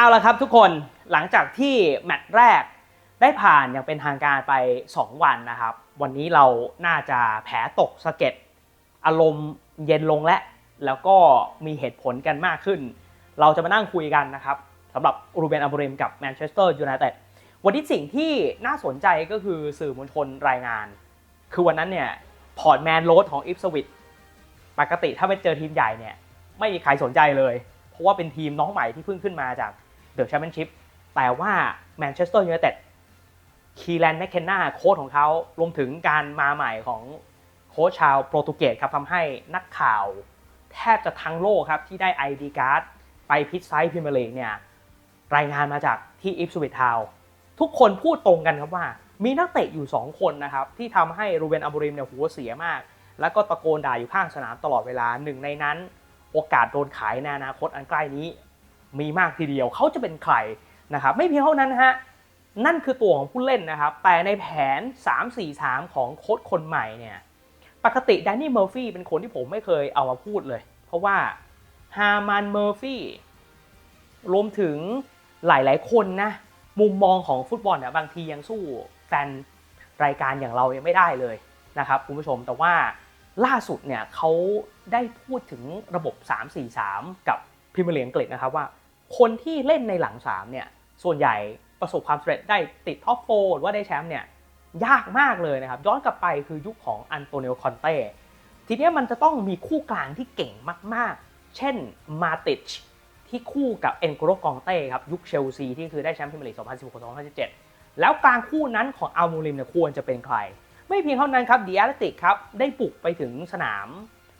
เอาละครับทุกคนหลังจากที่แมตช์แรกได้ผ่านอย่างเป็นทางการไป 2 วันนะครับ วันนี้เราน่าจะแผลตกสะเก็ดอารมณ์เย็นลงและแล้วก็มีเหตุผลกันมากขึ้น เราจะมานั่งคุยกันนะครับสำหรับรูเบนอัมโบรมกับแมนเชสเตอร์ยูไนเต็ดวันนี้สิ่งที่น่าสนใจก็คือสื่อมวลชนรายงาน คือวันนั้นเนี่ยพอร์ตแมนโรดของอิฟสวิตปกติถ้าไปเจอทีมใหญ่เนี่ยไม่มีใครสนใจเลย เพราะว่าเป็นทีมน้องใหม่ที่เพิ่งขึ้นมาจาก เดอะแชมเปี้ยนชิพแต่ว่าแมนเชสเตอร์ยูไนเต็ดคีแลนแมคเคนนาโค้ชของเขารวมถึงการมาใหม่ของโค้ชชาวโปรตุเกสครับทำให้นักข่าวแทบจะทั้งโลกครับที่ได้ ID การ์ดไปพิชไซด์พรีเมียร์ลีเนี่ยรายงานมาจากที่อิฟสวิตทาวทุกคนพูดตรงกันครับว่า มีนักเตะอยู่ 2 คนนะครับ ที่ทำให้รูเบนอัมบูริมเนี่ยหัวเสียมาก แล้วก็ตะโกนด่าอยู่ข้างสนามตลอดเวลาหนึ่งในนั้น โอกาสโดนขายในอนาคตอันใกล้นี้ มีมากทีเดียวเขาจะเป็นใครนะครับไม่เพียงเท่านั้นนะฮะนั่นคือตัวของผู้เล่นนะครับ แต่ในแผน 3-4-3 ของโค้ชคนใหม่เนี่ย ปกติแดนนี่เมอร์ฟี่เป็นคนที่ผมไม่เคยเอามาพูดเลย เพราะว่าฮามันเมอร์ฟี่รวมถึงหลายๆคนนะ มุมมองของฟุตบอลเนี่ยบางทียังสู้แฟนรายการอย่างเรายังไม่ได้เลยนะครับคุณผู้ชมแต่ว่าล่าสุดเนี่ยเขาได้พูดถึงระบบ 3-4-3 กับพรีเมียร์ลีกอังกฤษนะครับว่า คนที่เล่นในหลัง3เนี่ยส่วนใหญ่ประสบความสำเร็จได้ติดท็อปโฟหรือว่าได้แชมป์เนี่ยยากมากเลยนะครับ ย้อนกลับไปคือยุคของอันโตเนโอคอนเต้ทีนี้มันจะต้องมีคู่กลางที่เก่งมากๆ เช่นมาติชที่คู่กับเอ็นโกโรกองเต้ครับยุคเชลซีที่คือได้แชมป์พรีเมียร์ลีก 2016-2017 แล้วกลางคู่นั้นของอัลมูริมเนี่ยควรจะเป็นใคร ไม่เพียงเท่านั้นครับดีอาร์ติกครับได้ปลุกไปถึงสนาม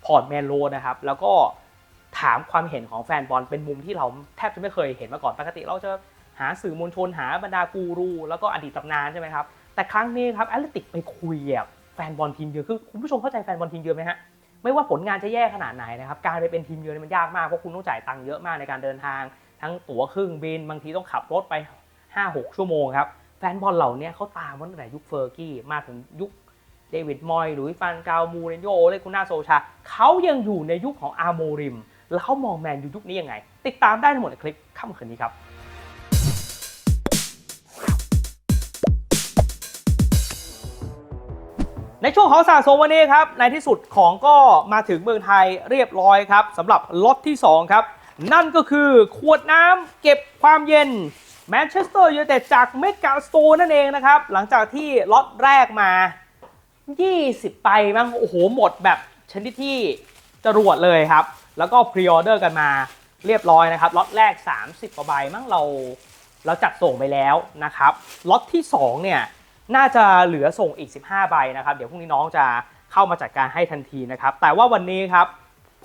พอร์ตแมนโรนะครับแล้วก็ ถามความเห็นของแฟนบอลเป็นมุมที่เราแทบจะไม่เคยเห็นมาก่อนปกติ เราจะหาสื่อมวลชนหาบรรดากูรู แล้วก็อดีตตำนานใช่ไหมครับ แต่ครั้งนี้ครับแอตเลติกไปคุยกับแฟนบอลทีมเยือนคือคุณผู้ชมเข้าใจแฟนบอลทีมเยือนไหมฮะไม่ว่าผลงานจะแย่ขนาดไหนนะครับการไปเป็นทีมเยือนมันยากมากเพราะคุณต้องจ่ายตังค์เยอะมากในการเดินทาง ทั้งตั๋วเครื่องบินบางทีต้องขับรถไป 5-6 ชั่วโมงครับแฟนบอลเหล่านี้เขาตามมาตั้งแต่ยุคเฟอร์กี้มาถึงยุคเดวิดมอยหรือฟันกาวมูเรนโยเลกุน่าโซชาเขายังอยู่ในยุคของอาร์โมริม แล้วเขามองแมนยูยุคนี้ยังไง ติดตามได้ทั้งหมดในคลิปค่ำคืนนี้ครับในช่วงของสะสมวันนี้ครับ ในที่สุดของก็มาถึงเมืองไทยเรียบร้อยครับสำหรับล็อตที่ 2 ครับ นั่นก็คือขวดน้ำเก็บความเย็นแมนเชสเตอร์ยูไนเต็ดจากเมกาสโตร์นั่นเองนะครับ หลังจากที่ล็อตแรกมา 20 ไปมั้งโอ้โหหมดแบบชนิดที่จรวดเลยครับ แล้วก็พรีออเดอร์กันมาเรียบร้อยนะครับล็อตแรก 30กว่าใบมั้งเราเราจัดส่งไปแล้วนะครับล็อตที่2เนี่ยน่าจะเหลือส่งอีก 15 ใบนะครับ เดี๋ยวพรุ่งนี้น้องจะเข้ามาจัดการให้ทันทีนะครับ แต่ว่าวันนี้ครับ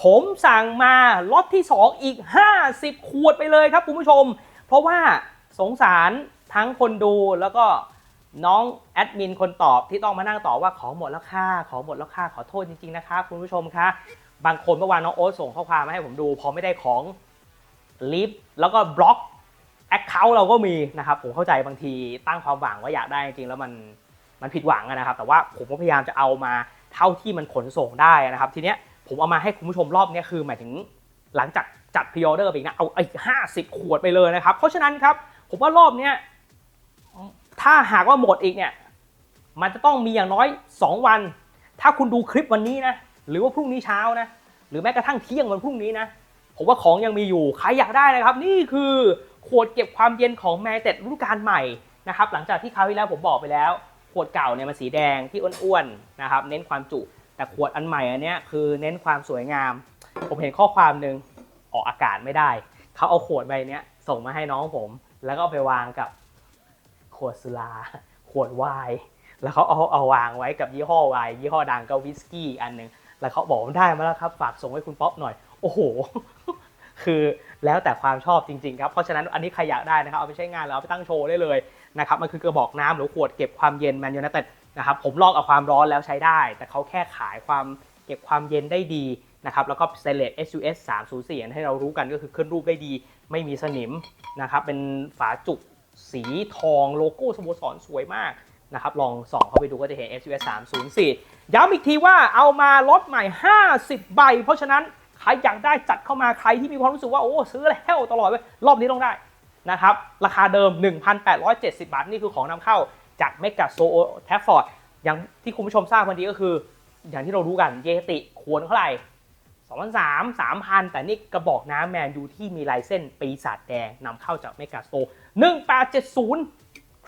ผมสั่งมาล็อตที่ 2 อีก 50 ขวดไปเลยครับคุณผู้ชม เพราะว่าสงสารทั้งคนดูแล้วก็น้องแอดมินคนตอบที่ต้องมานั่งตอบว่าของหมดแล้วค่ะ ของหมดแล้วค่ะ ขอโทษจริงๆนะครับคุณผู้ชมคะ บางคนเมื่อวานน้องโอ๊ตส่งข้อความมาให้ผมดู พอไม่ได้ของลิฟแล้วก็บล็อกแอคเคาท์เราก็มีนะครับ ผมเข้าใจบางทีตั้งความหวังว่าอยากได้จริงๆแล้วมันมันผิดหวังนะครับ แต่ว่าผมก็พยายามจะเอามาเท่าที่มันขนส่งได้นะครับ ทีเนี้ยผมเอามาให้คุณผู้ชมรอบนี้คือหมายถึงหลังจากจัดพรีออเดอร์ไปอีกนะเอาอีกห้าสิบขวดไปเลยนะครับ เพราะฉะนั้นครับ ผมว่ารอบเนี้ยถ้าหากว่าหมดอีกเนี่ย มันจะต้องมีอย่างน้อย 2 วัน ถ้าคุณดูคลิปวันนี้นะ หรือว่าพรุ่งนี้เช้านะ หรือแม้กระทั่งเที่ยงวันพรุ่งนี้นะ ผมว่าของยังมีอยู่ ใครอยากได้นะครับ นี่คือขวดเก็บความเย็นของแมเต็ดรุ่นการใหม่นะครับ หลังจากที่คราวที่แล้วผมบอกไปแล้ว ขวดเก่าเนี่ยมันสีแดงที่อ้วนๆนะครับ เน้นความจุ แต่ขวดอันใหม่อันเนี้ยคือเน้นความสวยงาม ผมเห็นข้อความหนึ่งออกอากาศไม่ได้ เขาเอาขวดใบเนี้ยส่งมาให้น้องผม แล้วก็เอาไปวางกับขวดสุราขวดไวน์แล้วเขาเอาเอาวางไว้กับยี่ห้อไวน์ยี่ห้อดังก็วิสกี้อันหนึ่ง แล้วเขาบอกว่าได้มาแล้วครับ ฝากส่งให้คุณป๊อปหน่อย โอ้โห คือแล้วแต่ความชอบจริงๆครับ เพราะฉะนั้นอันนี้ใครอยากได้นะครับ เอาไปใช้งานแล้วเอาไปตั้งโชว์ได้เลยนะครับ มันคือกระบอกน้ำหรือขวดเก็บความเย็นแมนยูไนเต็ดนะครับ ผมลอกเอาความร้อนแล้วใช้ได้ แต่เขาแค่ขายความเก็บความเย็นได้ดีนะครับ แล้วก็สเตเลส SUS 304อย่างที่เรารู้กันก็คือขึ้นรูปได้ดี ไม่มีสนิมนะครับ เป็นฝาจุกสีทองโลโก้สโมสรสวยมาก นะครับ ลองส่องเข้าไปดูก็จะเห็น SUS 304 ย้ำอีกทีว่าเอามาลดใหม่ 50 ใบ เพราะฉะนั้นใครอยากได้จัดเข้ามาใครที่มีความรู้สึกว่า โอ้ ซื้อแล้วตลอดเว้ยรอบนี้ต้องได้นะครับ ราคาเดิม 1,870 บาท นี่คือของนำเข้าจากเมกาโซแทฟฟอร์ดอย่างที่คุณผู้ชมทราบวันนี้ก็คือ อย่างที่เรารู้กันเยติควรเท่าไหร่2,300 3,000 แต่นี่กระบอกน้ำแมนยูที่มีลายเส้นปีศาจแดงนำเข้าจากเมกาสโตร์1870พ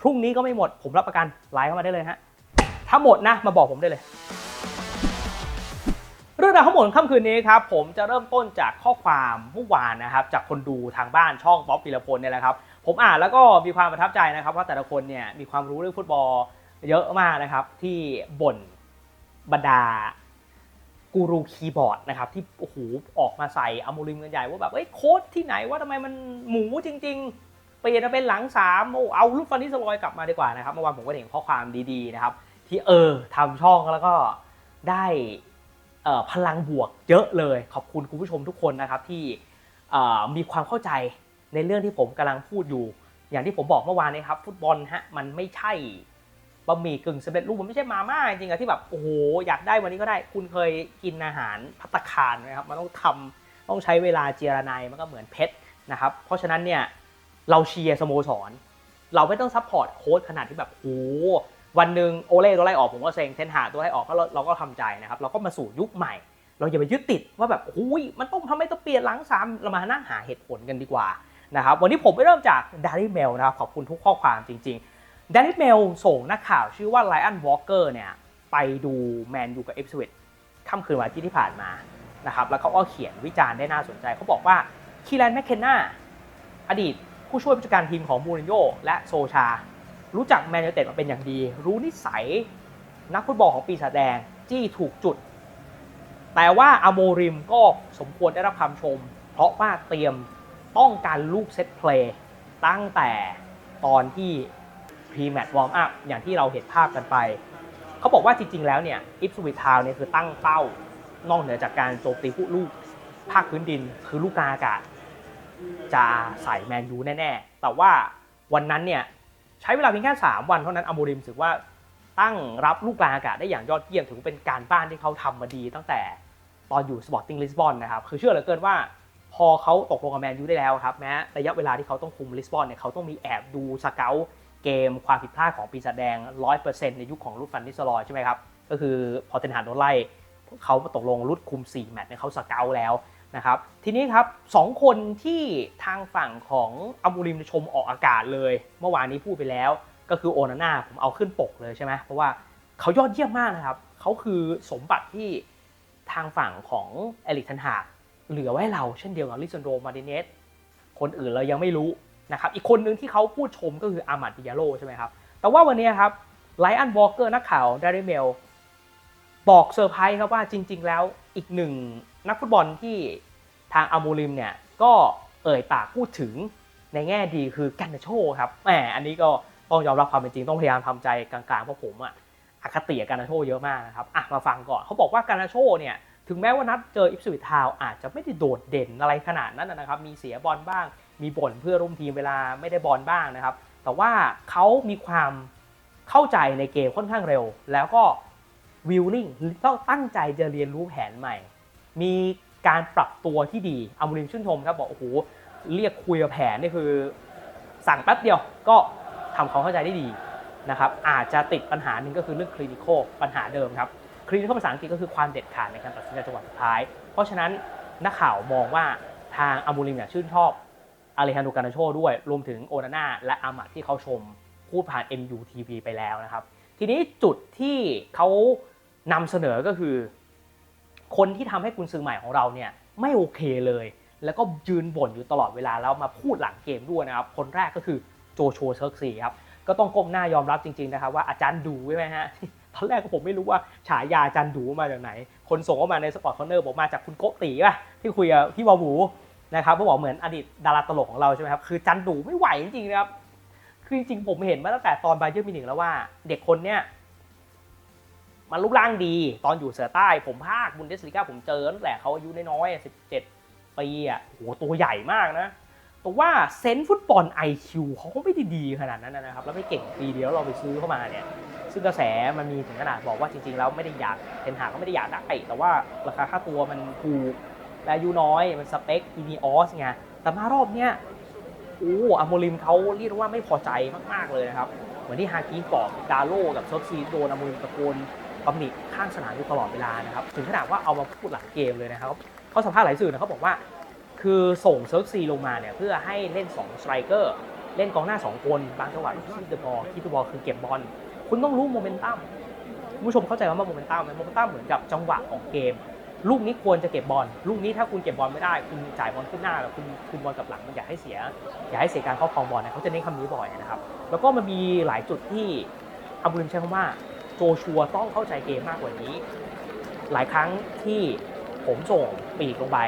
รุ่งนี้ก็ไม่หมด ผมรับประกันไลน์เข้ามาได้เลยฮะ ถ้าหมดนะ มาบอกผมได้เลย เรื่องราวทั้งหมดของค่ำคืนนี้ครับ ผมจะเริ่มต้นจากข้อความเมื่อวานนะครับ จากคนดูทางบ้านช่องบ๊อบปิรพลเนี่ยแหละครับ ผมอ่านแล้วก็มีความประทับใจนะครับ ว่าแต่ละคนเนี่ยมีความรู้เรื่องฟุตบอลเยอะมากนะครับ ที่บ่นบรรดากูรูคีย์บอร์ดนะครับที่โอ้โหออกมาใส่อมูริมกันใหญ่ว่าแบบเอ้ยโค้ดที่ไหนว่าทำไมมันหมูจริง ๆ ปลี่ยนมาเป็นหลังสามโอ้เอาลูกฟันนิสลอยกลับมาดีกว่านะครับเมื่อวานผมก็เห็นข้อความดีๆนะครับ ที่เออทำช่องแล้วก็ได้เออพลังบวกเยอะเลย ขอบคุณคุณผู้ชมทุกคนนะครับที่เออมีความเข้าใจในเรื่องที่ผมกำลังพูดอยู่ อย่างที่ผมบอกเมื่อวานนี้ครับ ฟุตบอลฮะมันไม่ใช่บะหมี่กึ่งสำเร็จรูปมันไม่ใช่มาม่าจริงๆอะที่แบบโอ้โหอยากได้วันนี้ก็ได้ คุณเคยกินอาหารพัตคารไหมครับมันต้องทำต้องใช้เวลาเจรนายมันก็เหมือนเพชรนะครับ เพราะฉะนั้นเนี่ย เราเชียร์สโมสร เราไม่ต้องซัพพอร์ตโค้ชขนาดที่แบบโอ้วันหนึ่งโอเล่ตัวไล่ออกผมก็เซ็งเทนหาตัวไล่ออกก็เราเราก็ทำใจนะครับ เราก็มาสู่ยุคใหม่ เราอย่าไปยึดติดว่าแบบโอ้ยมันต้องทำให้ต้องเปลี่ยนหลังสามเรามานั่งหาเหตุผลกันดีกว่านะครับวันนี้ผมไปเริ่มจากดาริเมลนะครับขอบคุณทุกข้อความจริงๆด a น y เมลส่งนักข่าวชื่อว่าไลอ o นวอลเกอร์เนี่ยไปดูแมนยูกับเอฟสวิตค่ำคืนวันอาที่ที่ผ่านมานะครับแล้วเขาก็เขียนวิจารณ์ได้น่าสนใจเขาบอกว่าคีแลนแมคเคนนาอดีต ผู้ช่วยผู้จัดการทีมของมูรินโญ่และโซชา รู้จักแมนยูเต็ดมาเป็นอย่างดี รู้นิสัยนักฟุตบอลของปีศาจแดงจี้ถูกจุด แต่ว่าอโมริมก็สมควรได้รับคำชม เพราะว่าเตรียมต้องการลูกเซตเพลย์ตั้งแต่ตอนที่พรีแมตช์วอร์มอัพอย่างที่เราเห็นภาพกันไป เขาบอกว่าจริง ๆ แล้วเนี่ยอิฟสวิททาวเนี่ยคือตั้งเป้านอกเหนือจากการโจมตีผู้ลูกภาคพื้นดินคือลูกกลางอากาศ จะใส่แมนยูแน่ๆ แต่ว่าวันนั้นเนี่ยใช้เวลาเพียงแค่ 3 วันเท่านั้นอโมริมถือว่าตั้งรับลูกกลางอากาศได้อย่างยอดเยี่ยมถือเป็นการบ้านที่เขาทำมาดีตั้งแต่ตอนอยู่สปอร์ติ้งลิสบอนนะครับ คือเชื่อเหลือเกินว่า พอเขาตกลงกับแมนยูได้แล้วครับแม้ระยะเวลาที่เขาต้องคุมลิสบอนเนี่ยเขาต้องมีแอบดูสเกลเกมความผิดพลาดของปีศาจแดง 100%ในยุคของรุดฟันนิสลอยใช่ไหมครับ ก็คือพอเทนหานโดนไล่เขาตกลงรุดคุม 4 แมตช์เนี่ยเขาสเกลแล้ว นะครับทีนี้ครับสองคนที่ทางฝั่งของอัมูริมชมออกอากาศเลย เมื่อวานนี้พูดไปแล้ว ก็คือโอนาน่าผมเอาขึ้นปกเลยใช่ไหมเพราะว่าเขายอดเยี่ยมมากนะครับเขาคือสมบัติที่ทางฝั่งของเอลิกทันหากเหลือไว้เราเช่นเดียวกับลิซันโดมาร์ติเนสคนอื่นเรายังไม่รู้นะครับอีกคนหนึ่งที่เขาพูดชมก็คืออามัดดิยาโลใช่ไหมครับแต่ว่าวันนี้ครับไลอันวอลเกอร์นักข่าวดาริเมลบอกเซอร์ไพรส์ครับว่าจริง ๆ แล้วอีกหนึ่ง นักฟุตบอลที่ทางอามูริมเนี่ยก็เอ่ยปากพูดถึงในแง่ดีคือกันนาโชครับแหมอันนี้ก็ต้องยอมรับความเป็นจริงต้องพยายามทำใจกลางๆเพราะผมอะอคติกับกันนาโชเยอะมากนะครับอะมาฟังก่อนเขาบอกว่ากันนาโชเนี่ยถึงแม้ว่านัดเจออิฟสวิททาวอาจจะไม่ได้โดดเด่นอะไรขนาดนั้นนะครับ มีเสียบอลบ้าง มีบ่นเพื่อร่วมทีมเวลาไม่ได้บอลบ้างนะครับ แต่ว่าเขามีความเข้าใจในเกมค่อนข้างเร็ว แล้วก็วิลลิ่งต้องตั้งใจจะเรียนรู้แผนใหม่ มีการปรับตัวที่ดีอามูริมชื่นชมครับบอกโอ้โหเรียกคุยกับแผนนี่คือ สั่งแป๊บเดียวก็ทำความเข้าใจได้ดีนะครับอาจจะติดปัญหาหนึ่งก็คือเรื่องคลินิคปัญหาเดิมครับคลินิคภาษาอังกฤษก็คือความเด็ดขาดในการตัดสินใจจังหวะสุดท้าย เพราะฉะนั้นนักข่าวมองว่าทางอามูริมเนี่ยชื่นชอบอาเลฮันโดกานาโชด้วย รวมถึงโอนาน่าและอามัดที่เขาชมพูดผ่าน MUTV ไปแล้วนะครับ ทีนี้จุดที่เขานำเสนอก็คือ คนที่ทำให้กุนซือใหม่ของเราเนี่ยไม่โอเคเลย แล้วก็ยืนบ่นอยู่ตลอดเวลาแล้วมาพูดหลังเกมด้วยนะครับคนแรกก็คือโจโชเซิร์กซีครับก็ต้องก้มหน้ายอมรับจริงๆนะครับว่าอาจารย์ดูใช่ไหมฮะตอนแรกผมไม่รู้ว่าฉายาอาจารย์ดูมาจากไหน คนส่งเข้ามาในสปอร์ตคอนเนอร์บอกมาจากคุณโกติป่ะที่คุยกับพี่วาวูนะครับเขาบอกเหมือนอดีตดาราตลกของเราใช่ไหมครับคือจันดูไม่ไหวจริงๆนะครับคือจริงๆผมเห็นมาตั้งแต่ตอนไบเยอร์มินิกแล้วว่า เด็กคนเนี้ย มันรูปร่างดี ตอนอยู่เสือใต้ผมภาคบุนเดสลิก้าผมเจอตั้งแต่เขาอายุน้อยๆสิบเจ็ดปีอะโหตัวใหญ่มากนะแต่ว่าเซนฟุตบอล IQ เขาก็ไม่ได้ดีขนาดนั้นนะครับ แล้วไม่เก่งปีเดียวเราไปซื้อเข้ามาเนี่ย ซึ่งกระแสมันมีถึงขนาดบอกว่าจริงๆ แล้วไม่ได้อยากเทนหาก็ไม่ได้อยากได้แต่ว่าราคาค่าตัวมันถูกและอายุน้อยมันสเปคอีนีออสไงแต่มารอบเนี้ยโอ้อโมริมเขาเรียกว่าไม่พอใจมากๆเลยนะครับ เหมือนที่ฮากิบอกดาโลกับซิร์ฟซีโดนอโมริมตะโกน ตำหนิข้างสนามอยู่ตลอดเวลานะครับถึงขนาดว่าเอามาพูดหลังเกมเลยนะครับเขาสัมภาษณ์หลายสื่อนะเขาบอกว่า คือส่งเซิร์ฟซีลงมาเนี่ยเพื่อให้เล่น2สไตรเกอร์เล่นกองหน้า 2 คน บางจังหวะคีบเดอะบอลคีบเดอะบอลคือเก็บบอลคุณต้องรู้โมเมนตัมผู้ชมเข้าใจว่าโมเมนตัมไหมโมเมนตัมเหมือนกับจังหวะของเกม ลูกนี้ควรจะเก็บบอลลูกนี้ถ้าคุณเก็บบอลไม่ได้ คุณจ่ายบอลขึ้นหน้าแล้วคุณคุณบอลกับหลังมันอยากให้เสีย อยากให้เสียการครอบครองบอลนะเขาจะเน้นคำนี้บ่อยนะครับ แล้วก็มันมีหลายจุดที่อัมบุริมใช้คำว่า โจชัวต้องเข้าใจเกมมากกว่านี้ หลายครั้งที่ผมส่งปีกลงไป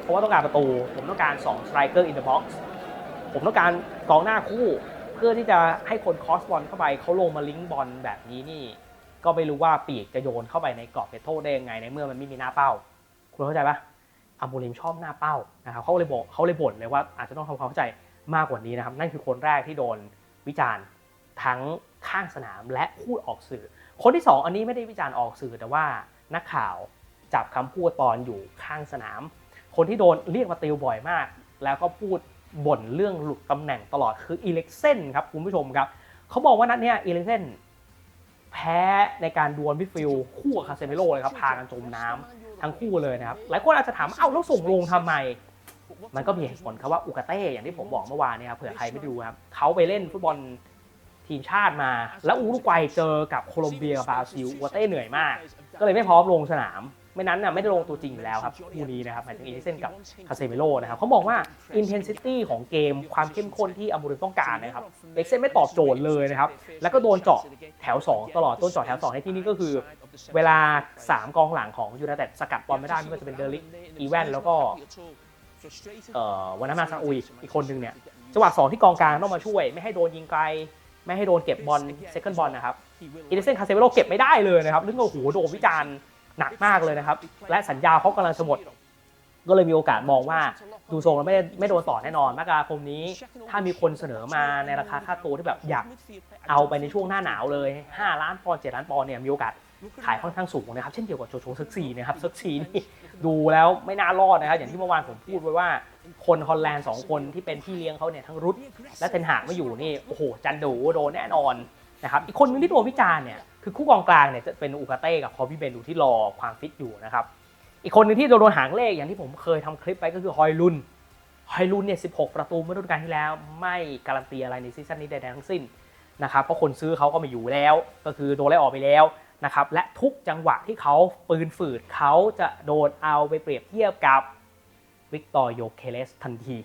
เพราะว่าต้องการประตู ผมต้องการ2 striker in the box ผมต้องการกองหน้าคู่เพื่อที่จะให้คนคอสบอลเข้าไปเขาลงมาลิงก์บอลแบบนี้นี่ ก็ไม่รู้ว่าปีกจะโยนเข้าไปในกรอบเขตโทษได้ยังไงในเมื่อมันไม่มีหน้าเป้า คุณเข้าใจปะอัมโบลิมชอบหน้าเป้านะครับเขาเลยบอกเขาเลยบ่นเลยว่าอาจจะต้องทำความเข้าใจมากกว่านี้นะครับ นั่นคือคนแรกที่โดนวิจารณ์ทั้งข้างสนามและพูดออกสื่อ คนที่สองอันนี้ไม่ได้วิจารณ์ออกสื่อแต่ว่านักข่าวจับคำพูดตอนอยู่ข้างสนาม คนที่โดนเรียกมาติวบ่อยมาก แล้วก็พูดบ่นเรื่องหลุดตำแหน่งตลอดคืออีเล็กเซนครับคุณผู้ชมครับเขาบอกว่านัดเนี้ยอีเล็กเซนแพ้ในการดวลมิดฟิลคู่กับคาเซมิโร่เลยครับพากันจมน้ำทั้งคู่เลยนะครับหลายคนอาจจะถามเอ้าแล้วส่งลงทำไม มันก็มีเหตุผลครับว่าอุกาเต้อย่างที่ผมบอกเมื่อวานเนี่ยครับเผื่อใครไม่ดูครับเขาไปเล่นฟุตบอล ทีมชาติมา แล้วอุรุกวัยเจอกับโคลอมเบียกับบราซิลอุกาเต้เหนื่อยมาก ก็เลยไม่พร้อมลงสนาม ไม่นั้นน่ะไม่ได้ลงตัวจริงอยู่แล้วครับคู่นี้นะครับหมายถึงอีลิเซนกับคาเซมิโลนะครับเขาบอกว่า intensity ของเกมความเข้มข้นที่อัมบูริมต้องการนะครับเอ็กเซนไม่ตอบโจทย์เลยนะครับแล้วก็โดนเจาะแถว 2 ตลอดโดนเจาะแถว 2 ในที่นี้ก็คือ เวลา 3 กองหลังของยูไนเต็ดสกัดบอลไม่ได้ไม่ว่าจะเป็นเดลิกอีแวนแล้วก็เอ่อวันนั้นมาซาอุยอีกคนนึงเนี่ยจังหวะสองที่กองกลางต้องมาช่วย ไม่ให้โดนยิงไกล ไม่ให้โดนเก็บบอลเซคันด์บอลนะครับอีลิเซนคาเซเวโรเก็บไม่ได้เลยนะครับซึ่งก็โอ้โหโดนวิจารณ์หนักมากเลยนะครับ และสัญญาเขากำลังจะหมด ก็เลยมีโอกาสมองว่าดูทรงแล้วไม่ได้ไม่โดนต่อแน่นอนมกราคมนี้ ถ้ามีคนเสนอมาในราคาค่าตัวที่แบบอยากเอาไปในช่วงหน้าหนาวเลย 5 ล้านปอนด์7ล้านปอนด์เนี่ยมีโอกาส ขายค่อนข้างสูงนะครับ เช่นเดียวกับโจโฉซึกซีนะครับซึกซีนี่ดูแล้วไม่น่ารอดนะครับ อย่างที่เมื่อวานผมพูดไว้ว่าคนฮอลแลนด์สองคนที่เป็นพี่เลี้ยงเขาเนี่ยทั้งรุดและเทนหากไม่อยู่นี่โอ้โหจันดูโดนแน่นอนนะครับอีกคนนึงที่โดนวิจารณ์เนี่ยคือคู่กองกลางเนี่ยจะเป็นอูกาเต้กับคอพี่เบนดูที่รอความฟิตอยู่นะครับอีกคนหนึ่งที่โดนหางเลขอย่างที่ผมเคยทำคลิปไปก็คือฮอยลุนฮอยลุนเนี่ย16 ประตูเมื่อฤดูกาลที่แล้ว ไม่การันตีอะไรในซีซั่นนี้ใดๆทั้งสิ้นนะครับเพราะคนซื้อเขาก็ไม่อยู่แล้ว ก็คือโดนไล่ออกไปแล้ว นะครับและทุกจังหวะที่เขาปืนฝืดเขาจะโดนเอาไปเปรียบเทียบกับวิกตอร์โยเคเลสทันที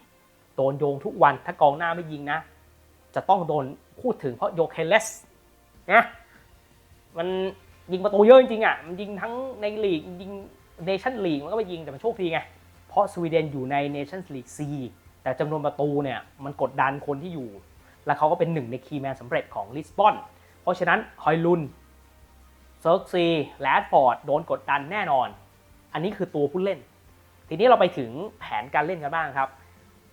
โดนโยงทุกวันถ้ากองหน้าไม่ยิงนะ จะต้องโดนพูดถึงเพราะโยเคเลสนะมันยิงประตูเยอะจริงๆอะมันยิงทั้งในลีกยิงเนชั่นลีกมันก็ไปยิงแต่มันโชคดีไง เพราะสวีเดนอยู่ในเนชั่นลีกซีแต่จำนวนประตูเนี่ยมันกดดันคนที่อยู่ และเขาก็เป็นหนึ่งในคีย์แมนสำเร็จของลิสบอน เพราะฉะนั้นฮอยลุน เซิร์กซีแลดฟอร์ดโดนกดดันแน่นอน อันนี้คือตัวผู้เล่น ทีนี้เราไปถึงแผนการเล่นกันบ้างครับ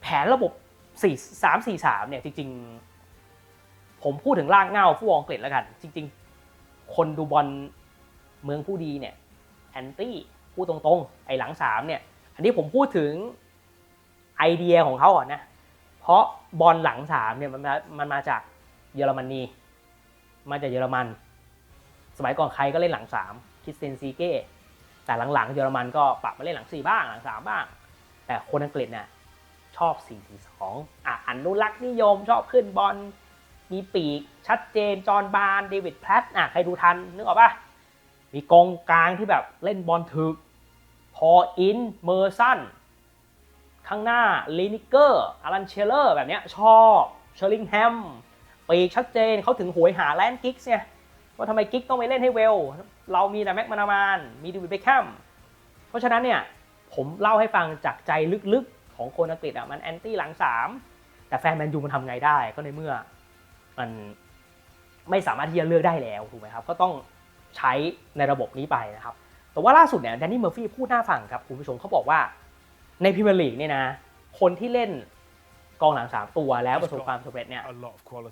แผนระบบ 4 3 4 3 เนี่ยจริง ๆ ผมพูดถึงรากเงาผู้วองเกล็ดแล้วกัน จริง ๆ คนดูบอลเมืองผู้ดีเนี่ยแอนตี้พูดตรงๆ ไอ้หลังสามเนี่ย อันนี้ผมพูดถึงไอเดียของเขาก่อนนะ เพราะบอลหลังสามเนี่ยมันมามันมาจากเยอรมนี มาจากเยอรมัน สมัยก่อนใครก็เล่นหลังสามคิสเตนซีเก้แต่หลังๆเยอรมันก็ปรับมาเล่นหลังสี่บ้างหลังสามบ้าง แต่คนอังกฤษเนี่ยชอบ 4-4-2อะอนุรักษ์นิยมชอบขึ้นบอลมีปีกชัดเจนจอห์นบานเดวิดแพลตอะใครดูทันนึกออกปะมีกองกลางที่แบบเล่นบอลถึกพออินเมอร์สันข้างหน้าลินิเกอร์อารันเชลเลอร์แบบเนี้ยชอบเชอร์ลิงแฮมปีกชัดเจนเขาถึงโหยหาแลนด์กิกส์เนี่ย ว่าทำไมกิกต้องไปเล่นให้เวล เรามีแต่แม็กมานามาน มีดิวิดเบคแคมเพราะฉะนั้นเนี่ยผมเล่าให้ฟังจากใจลึกๆของคนอังกฤษอะมันแอนตี้หลังสามแต่แฟนแมนยูมันทำไงได้ก็ในเมื่อมันไม่สามารถที่จะเลือกได้แล้วถูกไหมครับก็ต้องใช้ในระบบนี้ไปนะครับ แต่ว่าล่าสุดเนี่ยแดนนี่เมอร์ฟี่พูดหน้าฟังครับคุณผู้ชมเขาบอกว่าในพรีเมียร์ลีกเนี่ยนะคนที่เล่น กองหลังสามตัวแล้วประสบความสำเร็จเนี่ย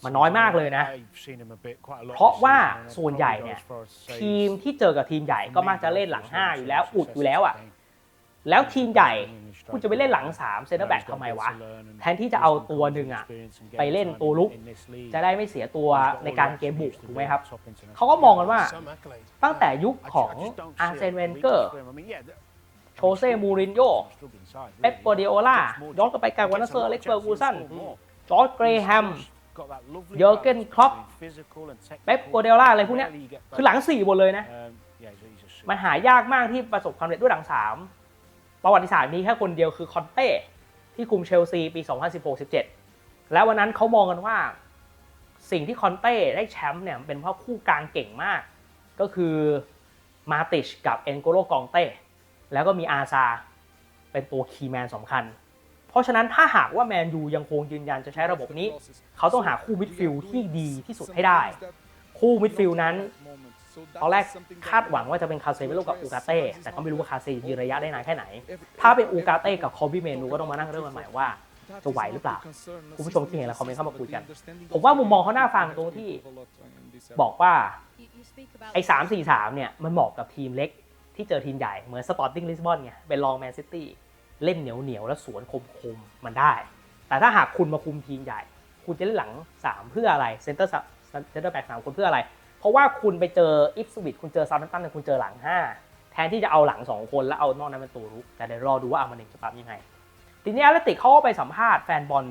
มันน้อยมากเลยนะ เพราะว่าส่วนใหญ่เนี่ยทีมที่เจอกับทีมใหญ่ก็มักจะเล่นหลังห้าอยู่แล้วอุดอยู่แล้วอะแล้วทีมใหญ่คุณจะไปเล่นหลัง3เซนเตอร์แบ็กทำไมวะ แทนที่จะเอาตัวหนึ่งอะไปเล่นตัวลุก จะได้ไม่เสียตัวในการเกมบุกถูกไหมครับ เขาก็มองกันว่า ตั้งแต่ยุคของอาร์เซนเวนเกอร์ โชเซ่มูรินโญ่เป๊ปโกดิโอลาย้อนกลับไปกลกวันนั้นเซอร์อเล็กเฟอร์กูสันจอร์จเกรแฮมเยอร์เกนคล็อปเป๊ปโกวาร์ดิโอลาอะไรพวกนี้คือหลัง4หมดเลยนะ มันหายากมากที่ประสบความสำเร็จด้วยหลัง3ประวัติศาสตร์มีแค่คนเดียวคือคอนเต้ที่คุมเชลซีปี 2016-17 แล้ววันนั้นเขามองกันว่า สิ่งที่คอนเต้ได้แชมป์เนี่ยเป็นเพราะคู่กลางเก่งมาก ก็คือมาติชกับเอ็นโกโลกองเต้ แล้วก็มีอาซาเป็นตัวคีย์แมนสำคัญ เพราะฉะนั้นถ้าหากว่าแมนยูยังคงยืนยันจะใช้ระบบนี้ เขาต้องหาคู่มิดฟิลด์ที่ดีที่สุดให้ได้ คู่มิดฟิลด์นั้นตอนแรกคาดหวังว่าจะเป็นคาเซเวโลกับอูกาเต้แต่ก็ไม่รู้ว่าคาเซยืนระยะได้นานแค่ไหน ถ้าเป็นอูกาเต้กับคอบี้เมนูก็ต้องมานั่งเรื่องกันใหม่ว่าจะไหวหรือเปล่า คุณผู้ชมที่เห็นแล้วคอมเมนต์เข้ามาคุยกัน ผมว่ามุมมองเขาน่าฟังตรงที่บอกว่าไอ้สามสี่สามเนี่ยมันเหมาะกับทีมเล็ก ที่เจอทีมใหญ่เหมือนสปอร์ติ้งลิสบอนไงเป็นรองแมนซิตี้เล่นเหนียวเหนียวแล้วสวนคมคมมันได้ แต่ถ้าหากคุณมาคุมทีมใหญ่ คุณจะเล่นหลัง 3 เพื่ออะไรเซนเตอร์เซนเตอร์แบ็กสามคนเพื่ออะไร เพราะว่าคุณไปเจออิฟสวิตคุณเจอซาร์ตันตันคุณเจอหลัง 5 แทนที่จะเอาหลัง 2 คนแล้วเอานอกนั้นเป็นตัวรุก แต่เดี๋ยวรอดูว่าอามาเนงจะปรับยังไง ทีนี้แอตเลติกเขาก็ไปสัมภาษณ์แฟนบอล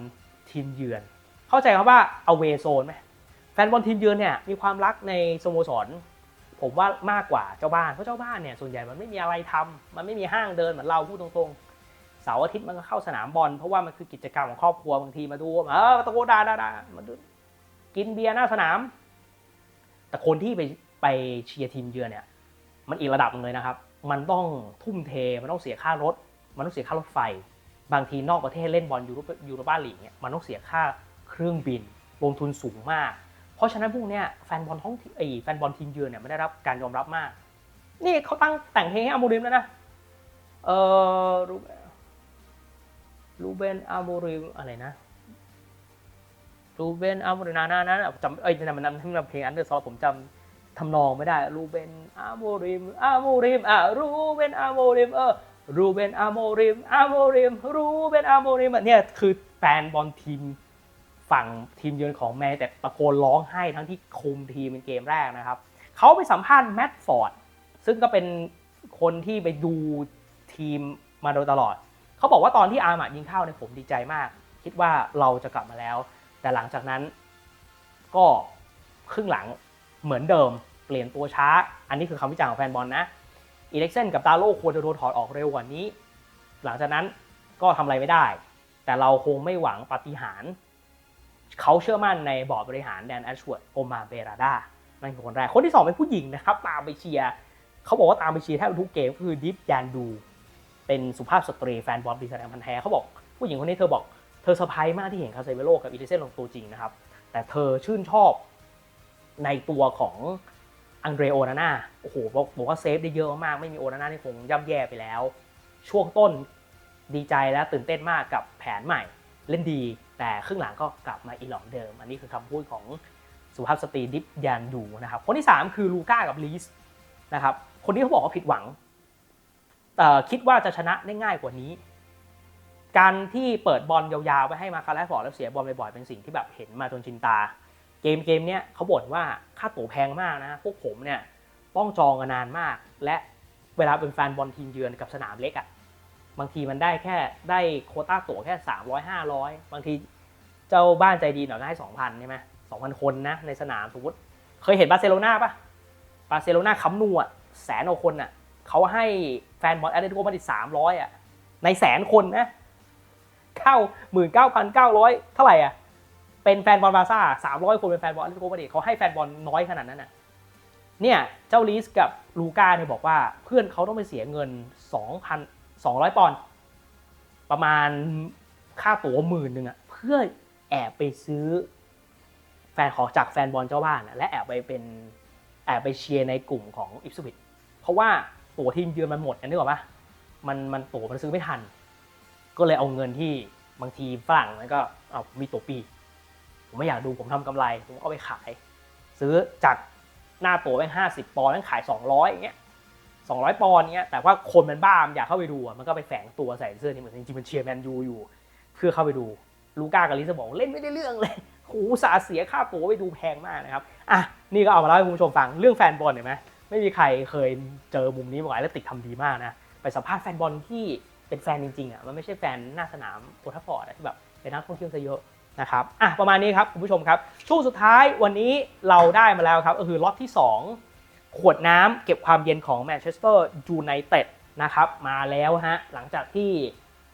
ทีมเยือน เข้าใจครับว่าเอาเวโซนไหมแฟนบอลทีมเยือนเนี่ยมีความรักในสโมสร ผมว่ามากกว่าเจ้าบ้านเพราะเจ้าบ้านเนี่ยส่วนใหญ่มันไม่มีอะไรทำมันไม่มีห้างเดินเหมือนเราพูดตรงๆเสาร์อาทิตย์มันก็เข้าสนามบอลเพราะว่ามันคือกิจกรรมของครอบครัวบางทีมาดูเออตะโกนด่าด่ามาดูกินเบียร์หน้าสนาม แต่คนที่ไปไปเชียร์ทีมเยือนเนี่ย มันอีกระดับนึงเลยนะครับ มันต้องทุ่มเทมันต้องเสียค่ารถ มันต้องเสียค่ารถไฟ บางทีนอกประเทศเล่นบอลยูโรยูโรปาลีกเนี่ยมันต้องเสียค่าเครื่องบินลงทุนสูงมาก เพราะฉะนั้นพวกเนี้ยแฟนบอลท้องที่ไอแฟนบอลทีมเยือนเนี่ยไม่ได้รับการยอมรับมาก นี่เขาตั้งแต่งเพลงให้อามูริมแล้วนะเออรูเบนรูเบนอามูริมอะไรนะรูเบนอามูรินานานะจำเอ้ยนั่นมันนั่นมันเพลงอันเดอร์ซอผมจำทำนองไม่ได้รูเบนอามูริมอามูริมอะรูเบนอามูริมเออรูเบนอาโมริมอาโมริมรูเบนอาโมริมเนี่ยคือแฟนบอลทีม ฝั่งทีมเยือนของแมนแต่ตะโกนร้องไห้ทั้งที่คุมทีมเป็นเกมแรกนะครับเขาไปสัมภาษณ์แมตฟอร์ดซึ่งก็เป็นคนที่ไปดูทีมมาโดยตลอด เขาบอกว่าตอนที่อาร์มายิงเข้าเนี่ยผมดีใจมาก คิดว่าเราจะกลับมาแล้ว แต่หลังจากนั้นก็ครึ่งหลังเหมือนเดิม เปลี่ยนตัวช้า อันนี้คือคำวิจารณ์ของแฟนบอลนะอีเล็กเซนกับดาโลควรจะโดนถอดออกเร็วกว่านี้ หลังจากนั้นก็ทำอะไรไม่ได้ แต่เราคงไม่หวังปาฏิหาร เขาเชื่อมั่นในบอร์ดบริหารแดนแอชเวิร์ดโอมาเบราดานั่นคือคนแรก คนที่สองเป็นผู้หญิงนะครับ ตามไปเชียร์เขาบอกว่าตามไปเชียร์แทบทุกเกมคือดิฟยานดู เป็นสุภาพสตรีแฟนบอลปีศาจแดงพันธ์แท้เขาบอกผู้หญิงคนนี้เธอบอกเธอเซอร์ไพรส์มากที่เห็นคาเซเวโลกับอีเลเซนลงตัวจริงนะครับ แต่เธอชื่นชอบในตัวของอังเดรโอนาน่าโอ้โหบอกบอกว่าเซฟได้เยอะมาก ไม่มีโอนาน่านี่คงย่ำแย่ไปแล้ว ช่วงต้นดีใจและตื่นเต้นมากกับแผนใหม่ เล่นดี แต่ครึ่งหลังก็กลับมาอีหลอมเดิม อันนี้คือคำพูดของสุภาพสตรีดิฟยันดูนะครับ คนที่ 3 คือลูก้ากับลีสนะครับ คนนี้เขาบอกว่าผิดหวังเอ่คิดว่าจะชนะได้ง่ายกว่านี้ การที่เปิดบอลยาวๆ ไปให้มาคาร์ลฟอร์ดแล้วเสียบอลบ่อยๆ เป็นสิ่งที่แบบเห็นมาจนชินตา เกมเกมเนี้ยเขาบ่นว่าค่าตั๋วแพงมากนะ พวกผมเนี่ยต้องจองกันนานมาก และเวลาเป็นแฟนบอลทีมเยือนกับสนามเล็กอะ่ะ บางทีมันได้แค่ได้โคต้าตั๋วแค่ 300 500 บางทีเจ้าบ้านใจดีหน่อยก็ให้2,000ใช่ไหม2,000 คนนะในสนามสมมติเคยเห็นบาร์เซโลนาปะบาร์เซโลนาคัมนูอะแสนคนอะเขาให้แฟนบอลแอตเลติโกมาดริด300อะในแสนคนนะเข้า19,900เท่าไหร่อะเป็นแฟนบอลบาร์ซ่าสามร้อยคนเป็นแฟนบอลแอตเลติโกมาดริดเขาให้แฟนบอลน้อยขนาดนั้นน่ะเนี่ยเจ้าลีสกับลูก้าเนี่ยบอกว่าเพื่อนเขาต้องไปเสียเงิน2,000 200 ปอนด์ประมาณค่าตั๋วหมื่นหนึ่งอะเพื่อแอบไปซื้อแฟนขอจากแฟนบอลเจ้าบ้านะและแอบไปเป็นแอบไปเชียร์ในกลุ่มของอิฟสวิตเพราะว่าตั๋วทีมเยือนมันหมดนึกออกปะมันมันตั๋วมันซื้อไม่ทัน ก็เลยเอาเงินที่บางทีฝรั่งมันก็เอามีตั๋วปี ผมไม่อยากดูผมทำกำไรผมเอาไปขาย ซื้อจากหน้าตัวแม่งห้าสิบปอนด์แม่งขายสองร้อยอย่างเงี้ย 200 ปอนด์เนี้ยแต่ว่าคนมันบ้ามนอยากเข้าไปดูอะมันก็ไปแฝงตัวใส่เสื้อนี้เหมือนจริงๆมันเชียร์แมนยูอยู่ เพื่อเข้าไปดูลูก้ากับลิซบอกเล่นไม่ได้เรื่องเลยโหสาเสียค่าตั๋วไปดูแพงมากนะครับอะนี่ก็เอามาเล่าให้คุณผู้ชมฟังเรื่องแฟนบอลเห็นไหมไม่มีใครเคยเจอมุมนี้มาก่อนแล้วติดทำดีมากนะไปสัมภาษณ์แฟนบอลที่เป็นแฟนจริงๆอะมันไม่ใช่แฟนหน้าสนามโอทัฟฟอร์ดที่แบบเป็นนักท่องเที่ยวซะเยอะนะครับอะประมาณนี้ครับคุณผู้ชมครับช่วงสุดท้ายวันนี้เราได้มาแล้วครับก็คือล็อตที่ 2 ขวดน้ำเก็บความเย็นของแมนเชสเตอร์ยูไนเต็ดนะครับมาแล้วฮะหลังจากที่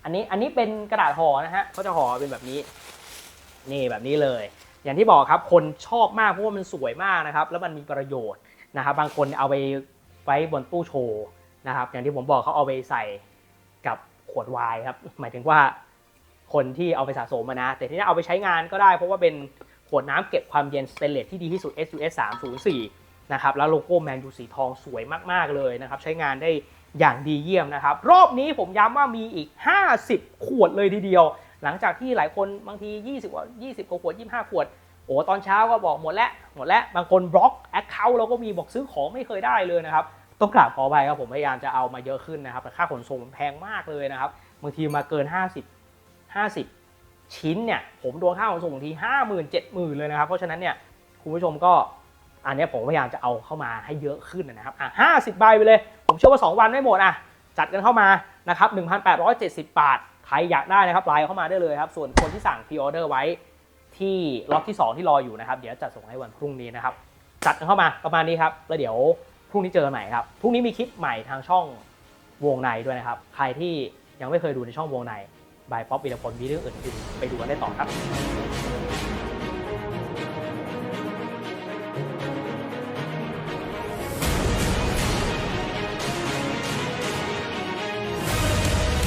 อันนี้อันนี้เป็นกระดาษห่อนะฮะเขาจะห่อเป็นแบบนี้ นี่แบบนี้เลย อย่างที่บอกครับคนชอบมากเพราะว่ามันสวยมากนะครับ แล้วมันมีประโยชน์นะครับบางคนเอาไปไว้บนตู้โชว์นะครับ อย่างที่ผมบอกเขาเอาไปใส่กับขวดไวน์ครับ หมายถึงว่าคนที่เอาไปสะสมมานะ แต่ที่นี้เอาไปใช้งานก็ได้เพราะว่าเป็นขวดน้ำเก็บความเย็นสเตนเลสที่ดีที่สุด SUS 304 นะครับแล้วโลโก้แมนยูสีทองสวยมากๆเลยนะครับใช้งานได้อย่างดีเยี่ยมนะครับ รอบนี้ผมย้ำว่ามีอีก 50 ขวดเลยทีเดียว หลังจากที่หลายคนบางที 20กว่า20กว่าขวด 25 ขวด โอ้ตอนเช้าก็บอกหมดแล้ว หมดแล้ว บางคนบล็อกแอคเคาท์เราก็มีบอกซื้อของไม่เคยได้เลยนะครับ ต้องกราบขออภัยครับผมพยายามจะเอามาเยอะขึ้นนะครับ แต่ค่าขนส่งมันแพงมากเลยนะครับ บางทีมาเกิน 50 50 ชิ้นเนี่ย ผมโดนค่าขนส่งบางที 50,000 70,000 เลยนะครับ เพราะฉะนั้นเนี่ยคุณผู้ชมก็ อันนี้ผมพยายามจะเอาเข้ามาให้เยอะขึ้นนะครับอะ50ใบไปเลย ผมเชื่อว่า 2 วันไม่หมดอะจัดกันเข้ามานะครับ1,870 บาท ใครอยากได้นะครับไลน์เข้ามาได้เลยครับ ส่วนคนที่สั่งพรีออเดอร์ไว้ที่ล็อตที่ 2 ที่รออยู่นะครับ เดี๋ยวจัดส่งให้วันพรุ่งนี้นะครับ จัดกันเข้ามาประมาณนี้ครับ แล้วเดี๋ยวพรุ่งนี้เจอกันใหม่ครับ พรุ่งนี้มีคลิปใหม่ทางช่องวงในด้วยนะครับ ใครที่ยังไม่เคยดูในช่องวงในบายป๊อปวีรพลมีเรื่องอื่นๆไปดูกันได้ต่อครับ